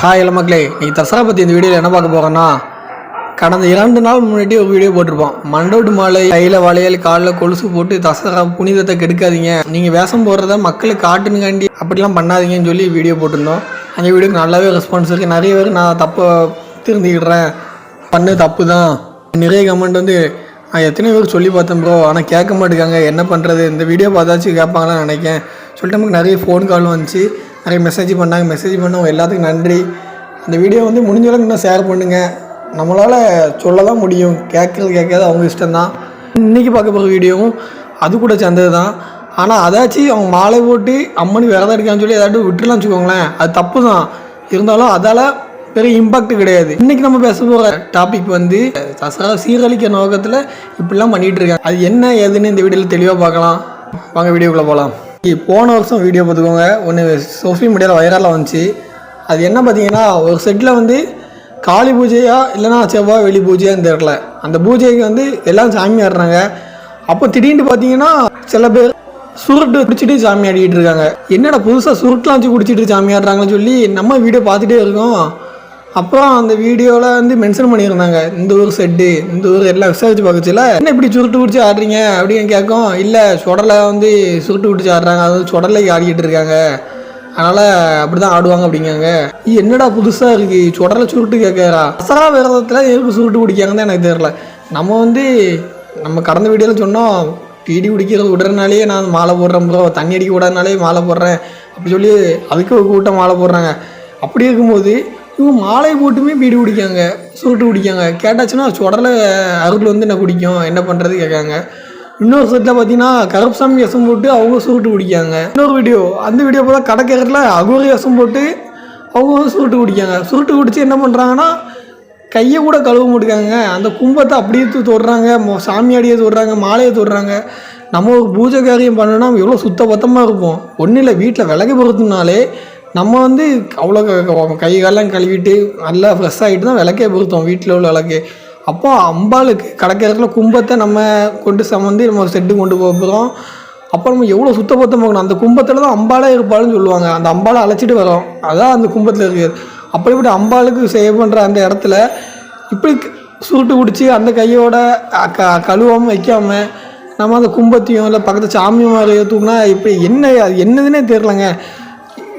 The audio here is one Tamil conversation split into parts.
ஹாய் இல்லை மக்களே நீங்கள் தசரா பற்றி இந்த வீடியோவில் என்ன பார்க்க போகிறோன்னா கடந்த இரண்டு நாள் முன்னாடி ஒரு வீடியோ போட்டிருப்போம். மண்டோட்டு மாலை கையில் வளையல் காலில் கொலுசு போட்டு தசரா புனிதத்தை கெடுக்காதீங்க. நீங்கள் வேஷம் போடுறத மக்களுக்கு காட்டுனுக்காண்டி அப்படிலாம் பண்ணாதீங்கன்னு சொல்லி வீடியோ போட்டிருந்தோம். அந்த வீடியோக்கு நல்லாவே ரெஸ்பான்ஸ் இருக்குது நிறைய பேர் நான் தப்பை திருந்திக்கிடுறேன் பண்ண தப்பு தான். நிறைய கமெண்ட் வந்து நான் எத்தனை பேருக்கு சொல்லி பார்த்தேன் ப்ரோ ஆனால் கேட்க மாட்டேங்காங்க. என்ன பண்ணுறது இந்த வீடியோ பார்த்தாச்சும் கேட்பாங்களான்னு நினைக்கேன். சொல்லிட்டு நமக்கு நிறைய ஃபோன் கால் வந்துச்சு. நிறைய மெசேஜ் பண்ணாங்க. மெசேஜ் பண்ணவங்க எல்லாத்துக்கும் நன்றி. அந்த வீடியோ வந்து முடிஞ்ச அளவுக்கு இன்னும் ஷேர் பண்ணுங்கள் நம்மளால் சொல்ல தான் முடியும். கேட்கறது கேட்காது அவங்க இஷ்டம்தான். இன்றைக்கி பார்க்க போகிற வீடியோவும் அது கூட சேர்ந்தது தான் ஆனால் அதாச்சும் அவங்க மாலை போட்டு அம்மனுக்கு விரதம் எடுக்கான்னு சொல்லி ஏதாட்டும் விட்டுலாம் வச்சுக்கோங்களேன். அது தப்பு தான் இருந்தாலும் அதால் பெரிய இம்பாக்ட் கிடையாது. இன்றைக்கி நம்ம பேச போகிற டாபிக் வந்து தசரா சீரழிக்க நோக்கத்தில் இப்படிலாம் பண்ணிகிட்டு இருக்காங்க. அது என்ன ஏதுன்னு இந்த வீடியோவில் தெளிவாக பார்க்கலாம். வாங்க வீடியோக்குள்ளே போகலாம் போன வருஷம் வீடியோ பார்த்துக்கோங்க. ஒன்று சோஷியல் மீடியாவில் வைரலாக வந்துச்சு. அது என்ன பார்த்தீங்கன்னா ஒரு செட்டில் வந்து காளி பூஜையா இல்லைன்னா செவ்வாய் வெளி பூஜையான்னு தெரில அந்த பூஜைக்கு வந்து எல்லாம் சாமி ஆடுறாங்க. அப்போ திடீர்னு பார்த்தீங்கன்னா சில பேர் சுருட்டு குடிச்சிட்டு சாமி ஆடிக்கிட்டு இருக்காங்க. என்னடா புதுசாக சுருட்டுலாம் வச்சு குடிச்சிட்டு சாமி ஆடுறாங்கன்னு சொல்லி நம்ம வீடியோ பார்த்துட்டே இருக்கோம். அப்புறம் அந்த வீடியோவில் வந்து மென்ஷன் பண்ணியிருந்தாங்க. இந்த ஊர் செட்டு இந்த ஊர் எல்லாம் விசாரிச்சு பார்க்கச்சுல என்ன இப்படி சுருட்டு பிடிச்சி ஆடுறீங்க? அப்படின்னு கேட்கும் இல்லை சுடலை வந்து சுருட்டு பிடிச்சி ஆடுறாங்க. அது வந்து சுடலை ஆடிக்கிட்டு இருக்காங்க. அதனால் அப்படி தான் ஆடுவாங்க அப்படிங்காங்க என்னடா புதுசாக இருக்குது சுடலை சுருட்டு கேட்கறா. அசரா விரதத்தில் எதுக்கு சுருட்டு பிடிக்காங்கன்னு எனக்கு தெரில நம்ம வந்து நம்ம கடந்த வீடியோவில் சொன்னோம் பீடி குடிக்கிறது விடுறதுனாலே நான் மாலை போடுறேன் ப்ரோ தண்ணி அடிக்க விடாதனாலே மாலை போடுறேன். அப்படி சொல்லி அதுக்கு கூட்டம் மாலை போடுறாங்க. அப்படி இருக்கும்போது இவங்க மாலை போட்டுமே பீடி குடிக்காங்க சுருட்டு குடிக்காங்க. கேட்டாச்சுன்னா சுடலை அருள் வந்து என்ன குடிக்கும் என்ன பண்ணுறது கேட்காங்க. இன்னொரு செட்டில் பார்த்தீங்கன்னா கருப்சாமி விஷம் போட்டு அவங்க சுருட்டு குடிக்காங்க. இன்னொரு வீடியோ அந்த வீடியோ பார்த்தா கடைக்கிறதுல அகோரி விஷம் போட்டு அவங்க வந்து சுருட்டு குடிக்காங்க. சுருட்டு குடித்து என்ன பண்ணுறாங்கன்னா கையை கூட கழுவ மாட்டேங்காங்க அந்த கும்பத்தை அப்படியே தொடுறாங்க. சாமியாடியை தொடுறாங்க மாலையை தொடுறாங்க. நம்ம ஒரு பூஜை காரியம் பண்ணோன்னா எவ்வளோ சுத்த பத்தமாக இருப்போம் ஒன்றும் இல்லை வீட்டில் விளக்கு பொறுத்தினாலே நம்ம வந்து அவ்வளோ கை காலெல்லாம் கழுவிட்டு நல்லா ஃப்ரெஷ் ஆகிட்டு தான் விளக்கே பொருத்தோம் வீட்டில் உள்ள விளக்கு. அப்போ அம்பாளுக்கு கடற்கரையில் கும்பத்தை நம்ம கொண்டு சமந்து நம்ம செட்டு கொண்டு போக போகிறோம் அப்போ நம்ம எவ்வளோ சுத்தபத்தம் போகணும் அந்த கும்பத்தில் தான் அம்பாளே இருப்பாளுன்னு சொல்லுவாங்க. அந்த அம்பாளை அழைச்சிட்டு வரோம். அதான் அந்த கும்பத்தில் இருக்குது அப்படிப்பட்ட அம்பாளுக்கு சேவ் பண்ணுற அந்த இடத்துல இப்படி சுருட்டு குடிச்சு அந்த கையோட க கழுவாமல் வைக்காமல் நம்ம அந்த கும்பத்தையும் இல்லை பக்கத்து சாமி மாதிரி தூக்குனா இப்படி என்ன அது என்னதுன்னே தெரிலங்க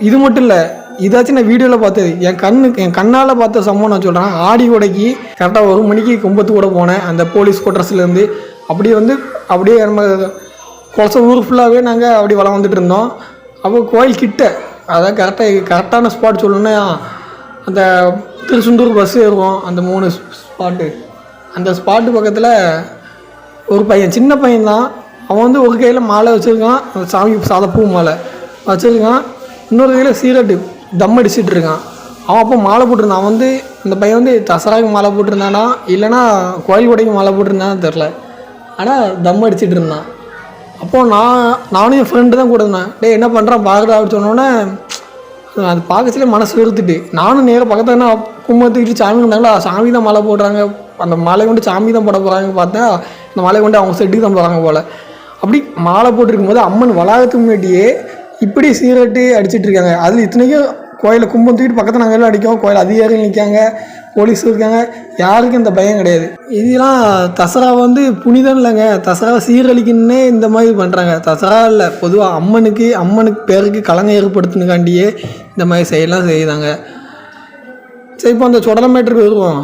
இது மட்டும் இல்லை இதாச்சும் நான் வீடியோவில் பார்த்தது. என் கண்ணுக்கு என் கண்ணால் பார்த்த சம்பவம் நான் சொல்கிறேன் ஆடி உடைக்கு கரெக்டாக ஒரு மணிக்கு கும்பத்து கூட போனேன். அந்த போலீஸ் கோட்ரஸ்லேருந்து அப்படியே வந்து அப்படியே நம்ம கொலச ஊர் ஃபுல்லாகவே நாங்கள் அப்படி வளம் வந்துட்டு இருந்தோம். அப்போ கோயில் கிட்ட அதான் கரெக்டாக கரெக்டான ஸ்பாட் சொல்லணுன்னா அந்த திருச்செந்தூர் பஸ் ஏறுவோம். அந்த மூணு ஸ்பாட்டு அந்த ஸ்பாட்டு பக்கத்தில் ஒரு பையன் சின்ன பையன் தான் அவன் வந்து ஒரு கையில் மாலை வச்சுருக்கான். அந்த சாமி சாதப்பூ பூ மாலை வச்சுருக்கான். இன்னொரு கையில் சீரட்டு தம் அடிச்சுட்டு இருக்கான். அவன் அப்போ மாலை போட்டிருந்தான். அவன் வந்து அந்த பையன் வந்து தசராவுக்கு மாலை போட்டிருந்தானா இல்லைன்னா கோயில் கொடைக்கு மாலை போட்டிருந்தான்னு தெரில ஆனால் தம் அடிச்சிட்டு இருந்தான். அப்போது நான் நானும் என் ஃப்ரெண்டு தான் கூட இருந்தேன். டேய் என்ன பண்ணுறான் பார்க்குறா அப்படின்னு சொன்னோன்னே அது பார்க்கச்சுல மனசு வெறுத்துட்டு. நானும் நேராக பக்கத்தில் என்ன கும்பத்துக்கிட்டு சாமி இருந்தாங்களா சாமி தான் மாலை போடுறாங்க. அந்த மாலை கொண்டு சாமி தான் போட போகிறாங்க பார்த்தா அந்த மாலை கொண்டு அவங்க செட்டுக்கு தான் போகிறாங்க போல். அப்படி மாலை போட்டிருக்கும் போது அம்மன் வளாகத்துக்கு முன்னாடியே இப்படி சீரட்டு அடிச்சிட்டு இருக்காங்க. அதில் இத்தனைக்கும் கோயிலில் கும்பம் தூக்கிட்டு பக்கத்தில் நாங்கள் எல்லாம் அடிக்கோம் கோயில் அதிகாரிகள் நிற்காங்க போலீஸ் இருக்காங்க. யாருக்கும் இந்த பயம் கிடையாது. இதெல்லாம் தசரா வந்து புனிதம் இல்லைங்க. தசரா சீரழிக்கணுன்னே இந்த மாதிரி பண்ணுறாங்க தசரா இல்லை பொதுவாக அம்மனுக்கு அம்மனுக்கு பேருக்கு கலங்க ஏற்படுத்தினுக்காண்டியே இந்த மாதிரி செய்யலாம் செய்யுதாங்க சரி இப்போ அந்த சுடலை மேட்டருக்கு வருவோம்.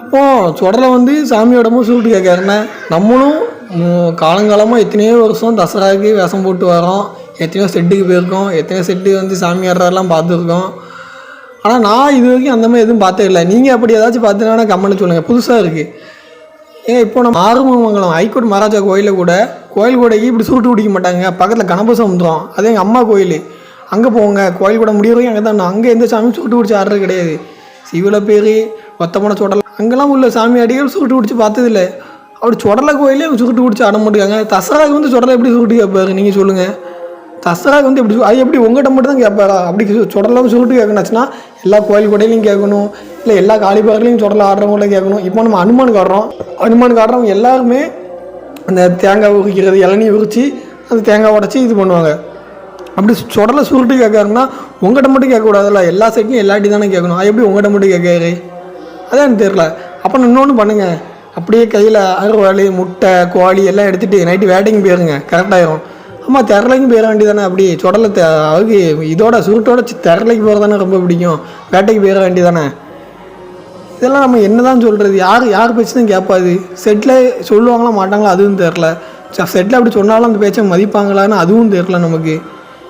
அப்போது சுடலை வந்து சாமியோடமும் சூட்டு கேட்கறேன் நம்மளும் காலங்காலமாக எத்தனையோ வருஷம் தசராவுக்கு வேஷம் போட்டு வரோம் எத்தனையோ செட்டுக்கு போயிருக்கோம். எத்தனையோ செட்டு வந்து சாமி ஆடுறதெல்லாம் பார்த்துருக்கோம். ஆனால் நான் இது வரைக்கும் அந்த மாதிரி எதுவும் பார்த்தே இல்லை நீங்கள் அப்படி ஏதாச்சும் பார்த்துனா கமெண்ட் சொல்லுங்கள் புதுசாக இருக்குது ஏன் இப்போ நம்ம ஆறுமுகமங்கலம் ஹைகோர்ட் மகாராஜா கோயிலில் கூட கோயில் கூடைக்கு இப்படி சுருட்டு பிடிக்க மாட்டாங்க. பக்கத்தில் கணப சமுத்திரம் அது எங்கள் அம்மா கோயில். அங்கே போங்க. கோயில் கூட முடியறவங்க அங்கே தான் அங்கே எந்த சாமியும் சுருட்டு பிடிச்சி ஆடுறது கிடையாது. சிவில பேர் ஒத்தமனை சுடலை அங்கெல்லாம் உள்ள சாமி அடிகள் சுருட்டு பிடிச்சி பார்த்ததில்ல. அப்படி சுடலை கோயிலே சுருட்டு பிடிச்சி ஆட மாட்டேங்காங்க தசராக்கு வந்து சுடலை எப்படி சுருட்டு கேட்பாரு நீங்கள் சொல்லுங்கள் தசராக்கு வந்து எப்படி அது எப்படி உங்கள்கிட்ட மட்டும் தான் கேட்பாரா அப்படி சு- சொல்லிட்டு சுருட்டு கேட்கணுச்சுன்னா எல்லா கோயில் கூடையிலையும் கேட்கணும். இல்லை எல்லா காளிபாகலையும் சுடல ஆடுறவங்கள கேட்கணும். இப்போ நம்ம அனுமானுக்கு ஆடுறோம் அனுமானுக்கு ஆடுறவங்க எல்லாருமே அந்த தேங்காய் உரிக்கிறது இளநீ உரித்து அந்த தேங்காய் உடச்சி இது பண்ணுவாங்க. அப்படி சுடலை சுருட்டு கேட்காருன்னா உங்கள்கிட்ட மட்டும் கேட்கக்கூடாதுல்ல. எல்லா சைட்லையும் எல்லாட்டி தானே கேட்கணும். அது எப்படி உங்கள்கிட்ட மட்டும் கேட்காரு அதான் எனக்கு தெரில அப்போ இன்னொன்று பண்ணுங்கள் அப்படியே கையில் அறுவாளி முட்டை கோழி எல்லாம் எடுத்துகிட்டு நைட்டு வேட்டைக்கு போயிருங்க. கரெக்டாயிரும் ஆமாம் திரளைக்கும் போயிட வேண்டியதானே அப்படி சுடலை தெ- இதோட சுருட்டோட தெரலைக்கு திரளைக்கு போகிறது தானே ரொம்ப பிடிக்கும். வேட்டைக்கு போயிட வேண்டியதானே இதெல்லாம் நம்ம என்னதான் சொல்கிறது யார் யார் பேச்சு தான் கேட்பாது செட்டில் சொல்லுவாங்களா மாட்டாங்களா அதுவும் தெரில செட்டில் அப்படி சொன்னாலும் அந்த பேச்சை மதிப்பாங்களான்னு அதுவும் தெரில நமக்கு.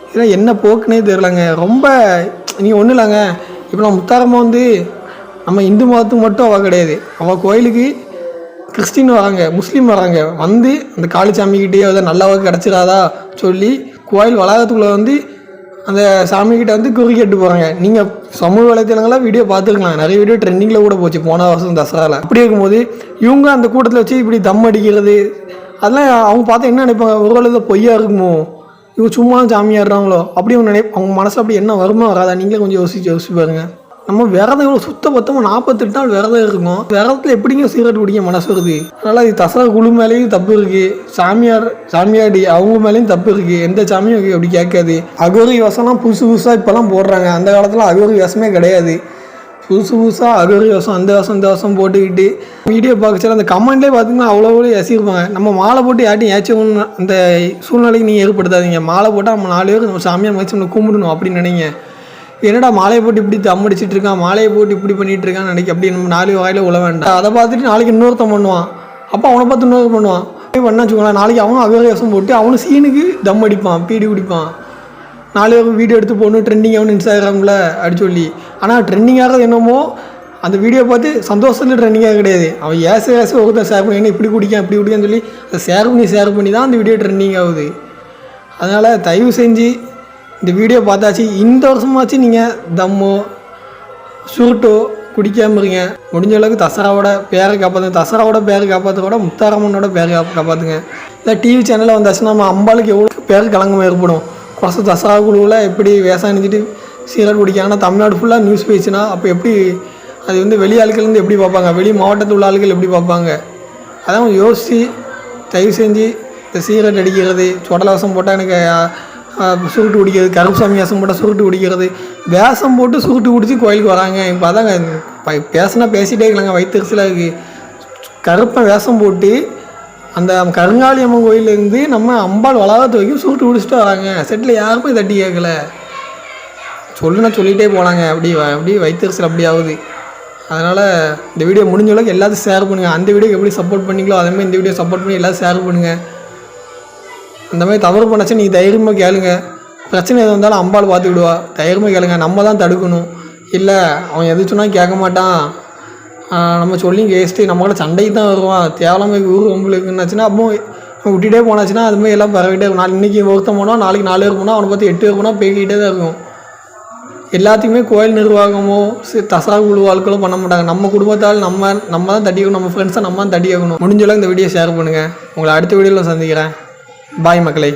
இதெல்லாம் என்ன போக்குனே தெரிலங்க ரொம்ப நீங்கள் ஒன்றும் இல்லைங்க. இப்போ நம்ம முத்தாரம்மா வந்து நம்ம இந்து மதத்துக்கு மட்டும் அவள் கிடையாது. அவள் கோயிலுக்கு கிறிஸ்டின் வராங்க முஸ்லீம் வராங்க வந்து அந்த காளிச்சாமிக்கிட்டே ஏதாவது நல்லாவாக கிடச்சிடாதா சொல்லி கோயில் வளாகத்துக்குள்ளே வந்து அந்த சாமிக்கிட்ட வந்து குறி கேட்டு போகிறாங்க நீங்கள் சமூக வலைத்தளங்களாக வீடியோ பார்த்துருக்கலாம். நிறைய வீடியோ ட்ரெண்டிங்கில் கூட போச்சு. போன வருஷம் தசராவில் அப்படி இருக்கும்போது இவங்க அந்த கூட்டத்தில் வச்சு இப்படி தம் அடிக்கிறது அதெல்லாம் அவங்க பார்த்தா என்ன நினைப்பாங்க? ஒருவேளை இது பொய்யா இருக்குமோ? இவங்க சும்மா சாமியாடுறாங்களோ அப்படி அவங்க நினை அவங்க மனசில் அப்படி என்ன வருமா வராதா? நீங்களே கொஞ்சம் யோசிச்சு யோசிச்சு பாருங்க. நம்ம விரதம் எவ்வளோ சுத்த பத்தமாக நாற்பத்தெட்டு நாள் விரதம் இருக்கும். விரதத்தில் எப்படிங்க சிகரெட் பிடிக்க மனசு வருது? அதனால் இது தசரா குழு மேலேயும் தப்பு இருக்குது சாமியார் சாமியாடி அவங்க மேலேயும் தப்பு இருக்குது எந்த சாமியும் அப்படி கேட்காது. அகோரி வேஷம்லாம் புதுசு புதுசாக இப்போல்லாம் போடுறாங்க. அந்த காலத்தில் அகோரி வேஷமே கிடையாது. புதுசு புதுசாக அகோரி வேஷம் அந்த வேஷம் இந்த வேஷம் போட்டுக்கிட்டு வீடியோ பார்க்கச்சில அந்த கமெண்ட்லேயே பார்த்தீங்கன்னா அவ்வளோ அவ்வளோ நம்ம மாலை போட்டு யார்ட்டையும் ஏச்சும் அந்த சூழ்நிலைக்கு நீங்கள் ஏற்படுத்தாதீங்க. மாலை போட்டால் நம்ம நாலு பேர் நம்ம சாமியார் மதிச்சு நம்ம கும்பிடணும் அப்படின்னு நினைங்க. என்னடா மாலையை போட்டு இப்படி தம் அடிச்சிட்டு இருக்கான்? மாலையை போட்டு இப்படி பண்ணிட்டு இருக்கான்னு நினைக்க. அப்படி நம்ம நாலு வாயில உள்ள வேண்டாம். அதை பார்த்துட்டு நாளைக்கு இன்னொருத்தன் பண்ணுவான். அப்போ அவனை பார்த்து இன்னொரு பண்ணுவான். போய் பண்ணா வச்சுக்கோங்களேன் நாளைக்கு அவனும் அகவேசம் போட்டு அவனும் சீனுக்கு தம் அடிப்பான் பீடி குடிப்பான். நாலு வீடியோ எடுத்து போடணும் ட்ரெண்டிங் ஆகணும் இன்ஸ்டாகிராமில் அப்படி சொல்லி. ஆனால் ட்ரெண்டிங் ஆகிறது என்னமோ அந்த வீடியோ பார்த்து சந்தோஷத்தில் ட்ரெண்டிங்காக கிடையாது. அவன் ஏச ஏச ஒருத்தர் ஷேர் பண்ணி என்ன இப்படி குடிக்கான் இப்படி குடிக்கான்னு சொல்லி அதை ஷேர் பண்ணி ஷேர் பண்ணி தான் அந்த வீடியோ ட்ரெண்டிங் ஆகுது. அதனால் தயவு செஞ்சு இந்த வீடியோ பார்த்தாச்சு இந்த வருஷமாச்சு நீங்கள் தம்மோ சுருட்டோ குடிக்காமல் இருங்க. முடிஞ்ச அளவுக்கு தசராவோட பேரை காப்பாற்றுங்க தசராவோட பேரை காப்பாற்ற கூட முத்தாரம்மனோட பேரை காப்பா காப்பாற்றுங்க இல்லை டிவி சேனலில் வந்தாச்சுன்னா நம்ம அம்பாளுக்கு எவ்வளோ பேர் கலங்கம் ஏற்படும். குறைச்ச தசரா குழுவில் எப்படி விவசாயிச்சுட்டு செஞ்சுட்டு சீரட் குடிக்காங்க ஆனால் தமிழ்நாடு ஃபுல்லாக நியூஸ் போயிடுச்சுன்னா அப்போ எப்படி அது வந்து வெளி ஆட்கள்லேருந்து எப்படி பார்ப்பாங்க? வெளி மாவட்டத்தில் உள்ள ஆட்கள் எப்படி பார்ப்பாங்க? அதான் யோசித்து தயவு செஞ்சு இந்த சீரட் அடிக்கிறது சொடலவசம் போட்டால் எனக்கு சுருட்டு குடிக்கிறது கருப்புசாமி வேஷம் போட்டால் சுருட்டு குடிக்கிறது. வேஷம் போட்டு சுருட்டு குடித்து கோயிலுக்கு வராங்க. இப்போ அதாங்க ப- பேசுனா பேசிட்டே இருக்கலாங்க வயிற்றுல இருக்குது கருப்பன் வேஷம் போட்டு அந்த கருங்காலி அம்மன் கோயிலேருந்து நம்ம அம்பாள் வளாகத்து வரைக்கும் சுருட்டு குடிச்சிட்டு வராங்க. செட்டில் யாருக்கும் தட்டி கேட்கல. சொல்லுனா சொல்லிகிட்டே போகலாங்க அப்படி அப்படி வைத்தரிசல் அப்படி ஆகுது. அதனால் இந்த வீடியோ முடிஞ்ச அளவுக்கு எல்லாத்தையும் ஷேர் பண்ணுங்கள் அந்த வீடியோக்கு எப்படி சப்போர்ட் பண்ணிங்களோ அதேமாதிரி இந்த வீடியோ சப்போர்ட் பண்ணி எல்லாத்தையும் ஷேர் பண்ணுங்கள் இந்த மாதிரி தவறு பண்ணச்சு நீங்கள் தைரியமாக கேளுங்க. பிரச்சனை எது வந்தாலும் அம்பாள் பார்த்துக்கிடுவா. தைரியமாக கேளுங்க நம்ம தான் தடுக்கணும். இல்லை அவன் எது சொன்னாலும் கேட்க மாட்டான். நம்ம சொல்லி கேஸ்ட்டு நம்ம கூட சண்டைக்கு தான் வருவான். தேவலாம ஊர் உங்களுக்குன்னாச்சுன்னா அப்போ விட்டுகிட்டே போனாச்சுன்னா அதுமாதிரி எல்லாம் பரவிட்டே இருக்கும். நாளைக்கு இன்றைக்கி ஒருத்தன் போனால் நாளைக்கு நாலு பேர் போனால் அவனை பார்த்து எட்டு பேர் போனால் போய்கிட்டே தான் இருக்கும். எல்லாத்தையுமே கோயில் நிர்வாகமோ சி- தசரா குழு ஆட்களும் பண்ண மாட்டாங்க. நம்ம குடும்பத்தால் நம்ம நம்ம தான் தட்டிக்கணும் நம்ம ஃப்ரெண்ட்ஸை நம்ம தான் தட்டி ஆகணும் முடிஞ்ச இந்த வீடியோ ஷேர் பண்ணுங்கள் உங்களை அடுத்த வீடியோவில் சந்திக்கிறேன். பாய் மகளே